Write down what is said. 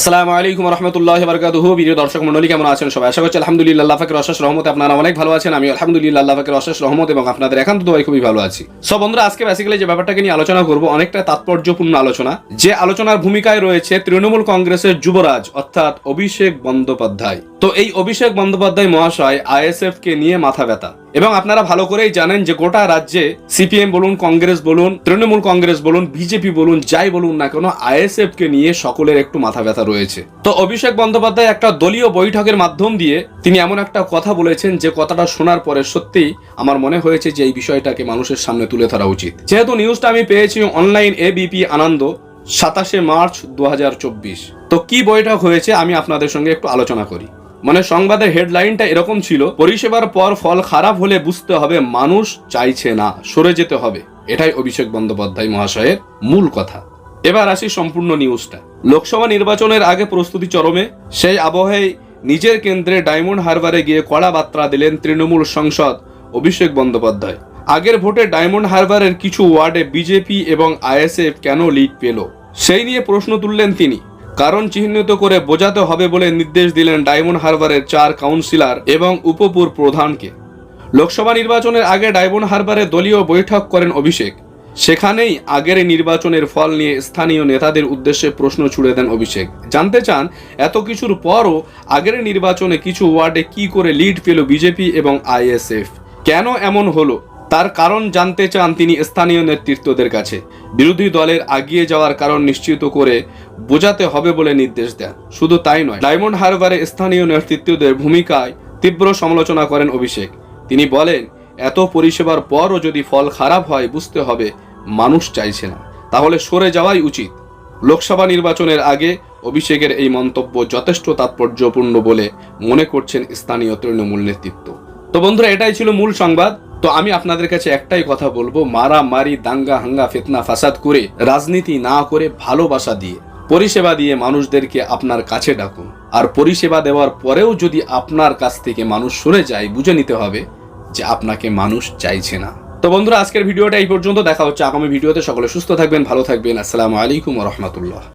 আসসালামু আলাইকুম রহমতুল্লাহ বারকাতুহু প্রিয় দর্শক মন্ডলী কেমন আছেন সবাই? আশা করছি আলহামদুলিল্লাহ, আল্লাহ ফাকের অশেষ রহমতে আপনারা অনেক ভালো আছেন। আমি আলহামদুলিল্লাহ, আল্লাহ ফাকের অশেষ রহমত এবং আপনাদের একান্ত দোয়াই খুবই ভালো আছি। সব বন্ধুরা, আজকে বেসিক্যালি যে ব্যাপারটাকে নিয়ে আলোচনা করব, অনেকটা তাৎপর্যপূর্ণ আলোচনা। যে আলোচনার ভূমিকায় রয়েছে তৃণমূল কংগ্রেসের যুবরাজ, অর্থাৎ অভিষেক বন্দ্যোপাধ্যায়। তো এই অভিষেক বন্দ্যোপাধ্যায় মহাশয়, আইএসএফ কে নিয়ে মাথা ব্যথা। এবং আপনারা ভালো করেই জানেন যে গোটা রাজ্যে সিপিএম বলুন, কংগ্রেস বলুন, তৃণমূল কংগ্রেস বলুন, বিজেপি বলুন, যাই বলুন না কেন আইএসএফ কে নিয়ে সকলের একটু মাথা ব্যথা রয়েছে। তো অভিষেক বন্দ্যোপাধ্যায় একটা দলীয় বৈঠকের মাধ্যম দিয়ে তিনি এমন একটা কথা বলেছেন যে কথাটা শোনার পরে সত্যিই আমার মনে হয়েছে যে এই বিষয়টাকে মানুষের সামনে তুলে ধরা উচিত। যেহেতু নিউজটা আমি পেয়েছি অনলাইন এবিপি আনন্দ, সাতাশে মার্চ দু হাজার চব্বিশ। তো কি বৈঠক হয়েছে আমি আপনাদের সঙ্গে একটু আলোচনা করি। মানে সংবাদের হেডলাইনটা এরকম ছিল, পরিষেবার পর ফল খারাপ হলে বুঝতে হবে মানুষ চাইছে না, সরে যেতে হবে। এটাই অভিষেক বন্দ্যোপাধ্যায় মহাশয়ের মূল কথা। এবার আসি সম্পূর্ণ নিউজটা। লোকসভা নির্বাচনের আগে প্রস্তুতি চরমে, সেই আবহে নিজের কেন্দ্রে ডায়মন্ড হারবারে গিয়ে কড়া বার্তা দিলেন তৃণমূল সংসদ অভিষেক বন্দ্যোপাধ্যায়। আগের ভোটে ডায়মন্ড হারবারের কিছু ওয়ার্ডে বিজেপি এবং আইএসএফ কেন লিড পেল? সেই নিয়ে প্রশ্ন তুললেন তিনি। কারণ চিহ্নিত করে বোঝাতে হবে বলে নির্দেশ দিলেন ডায়মন্ড হারবারের চার কাউন্সিলর এবং উপপুর প্রধানকে। লোকসভা নির্বাচনের আগে ডায়মন্ড হারবারে দলীয় বৈঠক করেন অভিষেক। সেখানেই আগের নির্বাচনের ফল নিয়ে স্থানীয় নেতাদের উদ্দেশ্যে প্রশ্ন ছুড়ে দেন অভিষেক। জানতে চান, এত কিছুর পরও আগের নির্বাচনে কিছু ওয়ার্ডে কি করে লিড পেল বিজেপি এবং আইএসএফ? কেন এমন হলো? তার কারণ জানতে চান তিনি স্থানীয় নেতৃত্বদের কাছে। বিরোধী দলের আগিয়ে যাওয়ার কারণ নিশ্চিত করে বোঝাতে হবে বলে নির্দেশ দেন। শুধু তাই নয়, ডায়মন্ড হারবারে স্থানীয় নেতৃত্বদের ভূমিকায় তীব্র সমালোচনা করেন অভিষেক। তিনি বলেন, এত পরিষেবার পরও যদি ফল খারাপ হয়, বুঝতে হবে মানুষ চাইছে না। তাহলে সরে যাওয়াই উচিত। লোকসভা নির্বাচনের আগে অভিষেকের এই মন্তব্য যথেষ্ট তাৎপর্যপূর্ণ বলে মনে করছেন স্থানীয় তৃণমূল নেতৃত্ব। তো বন্ধুরা, এটাই ছিল মূল সংবাদ। তো আমি আপনাদের কাছে একটাই কথা বলব মারা মারি দাঙ্গা, হাঙ্গা, ফেতনা, ফাসাদ করে, রাজনীতি না করে ভালোবাসা দিয়ে, পরিষেবা দিয়ে মানুষদেরকে আপনার কাছে ডাকুন। আর পরিষেবা দেওয়ার পরেও যদি আপনার কাছ থেকে মানুষ সরে যায়, বুঝে নিতে হবে যে আপনাকে মানুষ চাইছে না। তো বন্ধুরা, আজকের ভিডিওটা এই পর্যন্ত। দেখা হচ্ছে আগামী ভিডিওতে। সকলে সুস্থ থাকবেন, ভালো থাকবেন। আসসালামু আলাইকুম রহমতুল্লাহ।